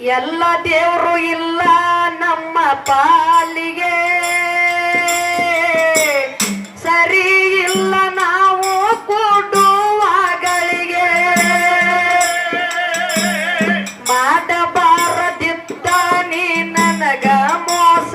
ಎಲ್ಲ ದೇವರು ಇಲ್ಲ ನಮ್ಮ ಪಾಲಿಗೆ. ಸರಿ ಇಲ್ಲ ನಾವು ಕೂಡುವಾಗಳಿಗೆ. ಮಾಡಬಾರದಿತ್ತ ನೀ ನನಗ ಮೋಸ.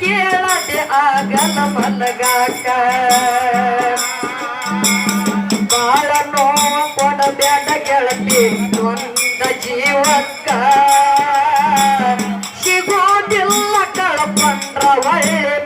ಕೇಳದೆ ಆಗಲ್ಲ ಮನಗಾಕ. ಬಾಳ ನೋವು ಕೊಡಬೇಡ ಗೆಳತಿ ನೊಂದ ಜೀವಕ್ಕ. ಸಿಗೋದಿಲ್ಲ ಕಳಪಂಡ್ರ ಒಳ್ಳೆ